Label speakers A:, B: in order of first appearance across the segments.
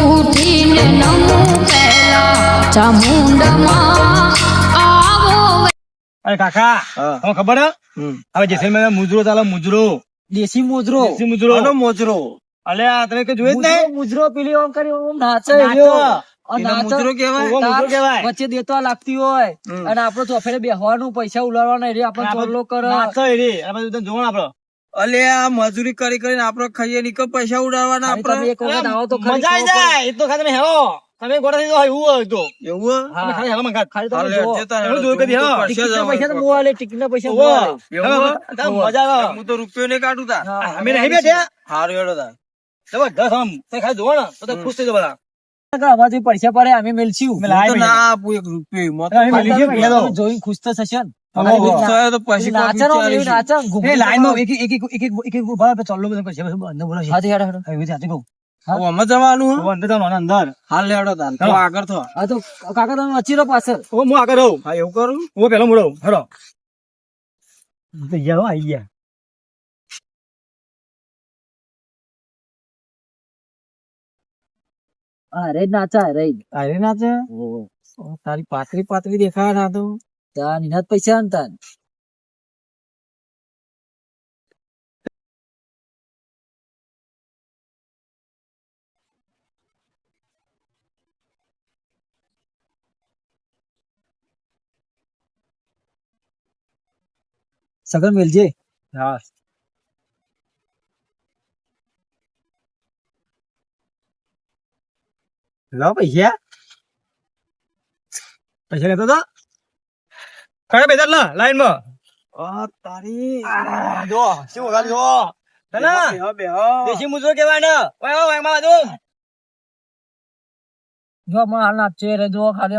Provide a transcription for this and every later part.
A: ઉઠીને નમું પહેલા ચામુંડમાં આવો
B: અરે કાકા તમને ખબર હે? હવે જેસલમેર મુજરો ચાલે મુજરો.
C: દેશી મોજરો.
B: દેશી મુજરો.
D: આનો મોજરો.
B: અલે આ તમે કે જોયું જ
C: મુજરો
B: નહીં?
C: મુજરો પેલી ઓમ કરી ઓમ નાચે. અને.
D: મુજરો
C: વચ્ચે દેતો લાગતી હોય. અને આપડે ચોફેરે બેહવાનું પૈસા ઉલાડવાના એટલે આપણે ચોરલો કરે.
B: નાચો રે. આ બધું તમે જોવો ને આપડે
D: અલે આ મજૂરી કરી કરીને આપડે ખાઈએ નીકળ પૈસા ઉડાડવાના આપડે
C: એક વખત આવો તો
B: મજા આવી જાય એ તો ખાલી તમે હેરો તમે ગોડા થઈ એવું હોય તો
D: એવું હા.
B: ખાલી હેરો મંગાત.
C: ખાલી
D: હાલ
C: તમે.
B: જોયું કદી, હા.
D: જ
C: પૈસા તો. મોં ટિકિટ ના પૈસા. મોં આલે.
B: મજા આવે
D: હું તો રૂપિયો ને કાઢું તા
B: અમે નહીં બેઠે
D: હારું હેડો તા
B: જબરદસ્ત આમ તમે ખાલી જોવો ને તો તમે ખુશ થઈ
C: અમારાથી પૈસા પડે અમે મેલશું.
D: ના આપું એક રૂપિયો.
C: જોઈને ખુશ તો થશે ને
B: અંદર.
D: હાલ હેડો તા તો
B: હા.
D: આગળ
C: તો કાકા તમે વચ્ચે રહો પાછળ.
B: હું આગળ રહું.
D: હા એવું કરું?
B: હું પેલો મુડો હેરો ગયા.
C: નાચા
D: અરે તારી પાતળી પાતળી દેખાય ના તો.
C: તાન એના જ પૈસા ને તાન સગન મેલજે
B: હા લાવ પૈસા પૈસા લેતો તો કયા પૈસા લા
D: લાઈનમાં તારી
B: જો શું વગાડી જો તને. દેશી મુજરો કહેવાય ને ઓય ઓય એમાં બાજુ.
C: જો માં હાલ નાચે રે જો ખાલી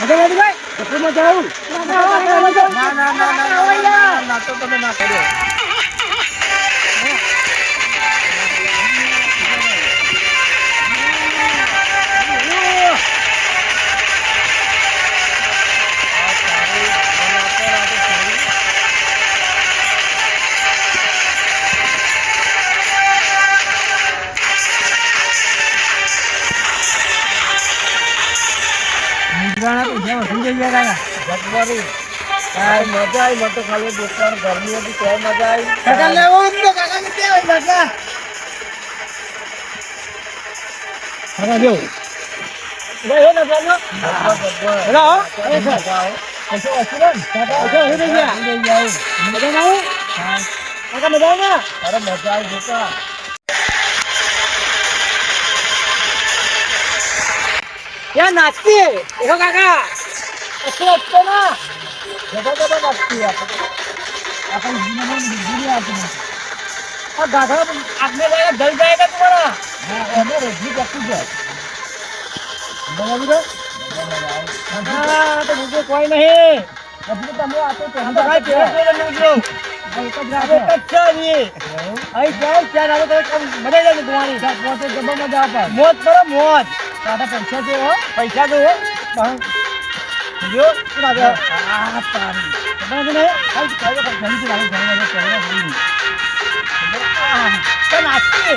C: અમે ના ના ના ના ના તો ના દોસ્તાર ગરમી તો ત્યારે મજા ગયા
B: કાકા જો
C: કાય મજા આવી જોતા
B: યા નાચતી દેખો કાકા
C: અસર આપતો ના જગા જગા નાખતી આપણે આપણે જીવનમાં બીજી આવતી આ ગાધા આગને લાગે જલ જાયગા તમારા હા. કાકા મજા આવી જાય
B: તો ભાઈ પેલો પેલો મુજરો
C: એક જ
B: આ એક
C: રાખો
B: જ છે હજી. અહીં ક્યાંય ક્યાં આવે તો કામ બનાઈ જાય તમારી
C: પોતે જબર મજા આપે
B: મોજ કરો મોજ
C: તારા પૈસા છે? હો
B: પૈસા દો
D: જો શું લાગે આ તારી ખબર છે ને ખાલી કહે તો ઘણી તું લાગે ઘણી લાગે ઘણી લાગે ઘણી આ તો નાચી ખબર ના છે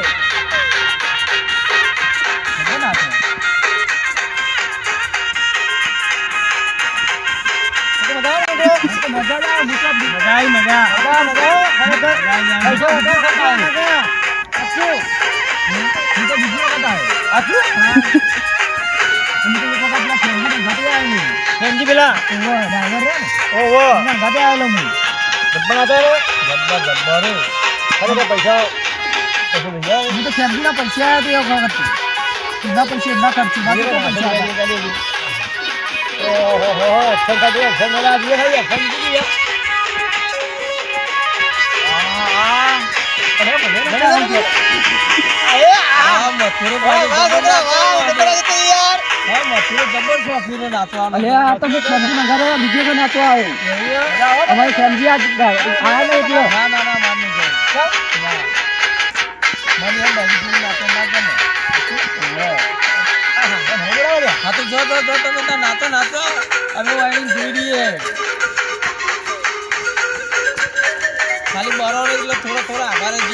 D: તો મજા આવે ને તો મજા આવે મુસાફ મજા આવી મજા મજા મજા ખરેખર પૈસા વધારે ખર્ચા આવે મજા આછું હું તો બીજી વખત આવ્યો મજા મજા મજા મજા મજા મજા મજા મજા ઘાટે ફ્રેન્ડજી પેલા પૈસા યાર હા મથુરો જબર શોખીનો નાચવાનો.
C: અલે આ તો હું ફેમિલી ના ઘરે બીજે કોઈ નાચવા આવ્યો અમારી ફેમિલી આજ આયા ના
D: ના ના માન નહીં જાય મને એમ બાજુ નાચો ના ગમે. હા તો જો જો જો તમે ત્યાં નાચો નાચો અમે વાયરિંગ જોઈ રહીએ ખાલી બરોબર એટલે થોડો થોડો આભાર જ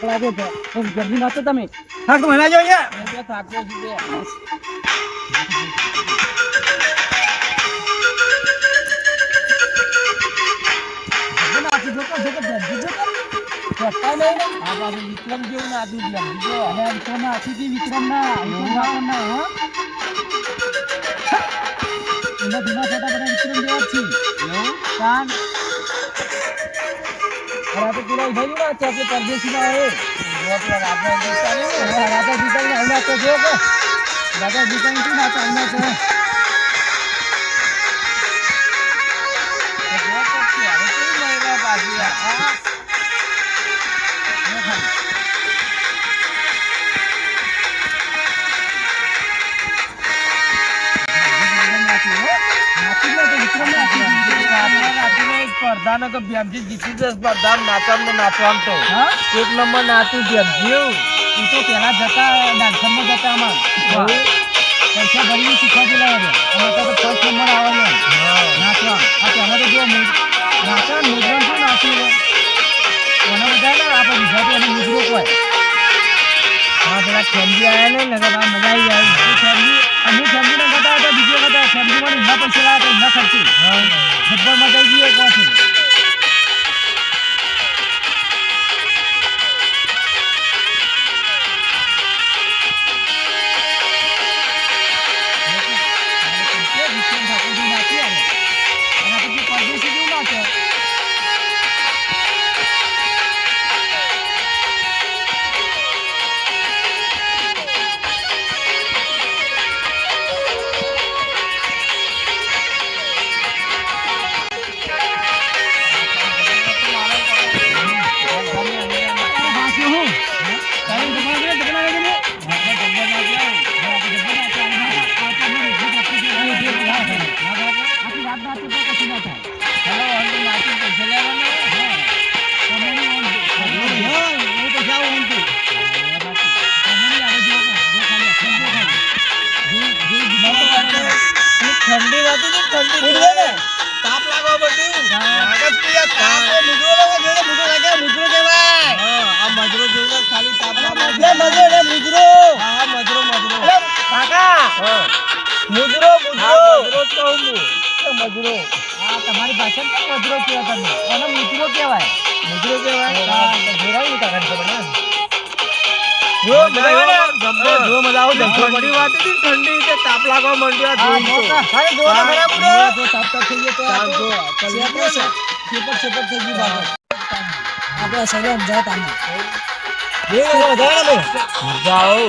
C: થાક લાગે છે. તો જલ્દી નાચો તમે.
D: થાક
C: તો જો તો જલ્દી જો તો
D: વિક્રમ જેવું
C: ના વિક્રમ ના વિક્રમ ના હો. ધીમા છોટા બધા વિક્રમ જેવા જ છે.
D: એવું
C: કાન અરે આ તો પેલા ઊભા ને ત્યાં કે પરદેશી ના
D: પેલા રાજા હિન્દુસ્તાની ને
C: આવના તો જો કે, રાજા જીતાઈ થી ના ચાલના છે
D: તો સ્પર્ધાનો તો ભેમજી જીતી છે સ્પર્ધા નાચવાનું નાચવાનું તો. એક નંબર નાચું ભેમજી
C: એ તો પેલા જતા ડાન્સરમાં જતા આમાં. પૈસા ભરીને શીખવા દેલા હવે તો ફર્સ્ટ નંબર આવવાનો નાચવા આ પહેલા તો જો મુ- નાચવા મુદ્રણ શું નાચ્યું એને બધા ને આપણે ગુજરાતી અને મુદ્રો હોય.
D: હા પેલા ફેમિલી આવ્યા ને નગર આ મજા આવી જાય.
C: ફેમિલી અમુક ફેમિલીને ગતા હતા બીજી વખત ફેમિલીમાં એમના પૈસા લાવ્યા હતા એમના ખર્ચી. જબ્બર જઈ આવી ગઈ એક
D: જો જો મજા આવે ઠંડી વાતી હતી ઠંડી તે તાપ લાગવા માંડ્યો આ
C: જો
D: હા,
C: ખરા
D: જો.
C: જો તાપ તાપ થઈ ગયો તો આ
D: જો,
C: શેપર છે. શેપર શેપર થઈ ગયું બાપા. આપણે શરીર સમજાય તાને.
D: જાઓ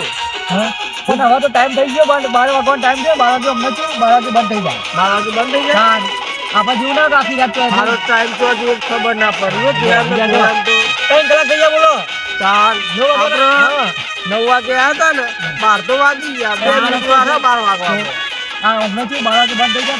C: હા? પણ હવે તો ટાઈમ થઈ ગયો પણ બાર વાગવાનો ટાઈમ છે. બાર વાગે અમને છે બાર વાગે બંધ થઈ જાય.
D: બાર વાગે બંધ થઈ જાય?
C: હા. આપણે જેવું ના રાખી રાખતો
D: મારો ટાઈમ તો હજુ ખબર ના પડ્યો
C: ત્રણ કલાક થઈ ગયા બોલો.
D: ચાર
C: જો.
D: નવ વાગે આવ્યા હતા ને બાર તો વાગી ગયા બે મિનિટ હે બાર વાગવા
B: હમણાંથી બંધ થઈ ગયો,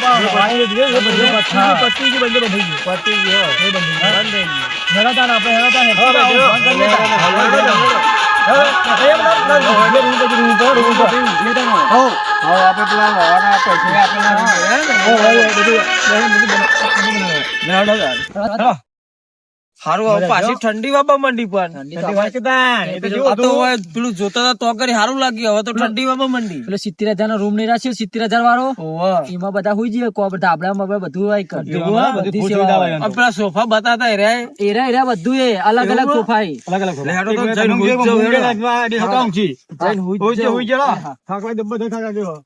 E: હા.
B: પતી ગયું, બંધ થઈ ગયું.
E: પતી ગયો
B: એ બંધ
E: બંધ થઈ ગયું.
B: હેડો આપણે, હેડો તાણ, હેડો
E: હા,
B: તાણ,
E: બેજો.
B: બંધ કરી દેતા.
E: હેડો, હેડો, હેડો.
B: હવે, એ બધા બધા રૂમ પર, રૂમ પર, રૂમ પર, રૂમ પર. એ તાણ.
E: હો, હવે આપણે પેલા
D: હારું પાછી ઠંડી વાપા મંડી પણ.
B: હોય
D: પેલું જોતા. તો કરી સારું લાગ્યું હવે તો ઠંડી વાપા મંડી.
C: પેલો સિત્તેર હજાર નો રૂમ નહીં રાખ્યો સિત્તેર હજાર વાળો? એમાં બધા હુઈ જઈએ કો ધાબળામાં બધા હોય
B: હા, બધી
C: હોય.
B: હોય.
D: પેલા સોફા બતાતા રે
C: એરા એરા બધું એ અલગ અલગ સોફા એ.
B: અલગ અલગ
D: જઈને
B: મિનિટ,
D: હુઈ જ જાઓ,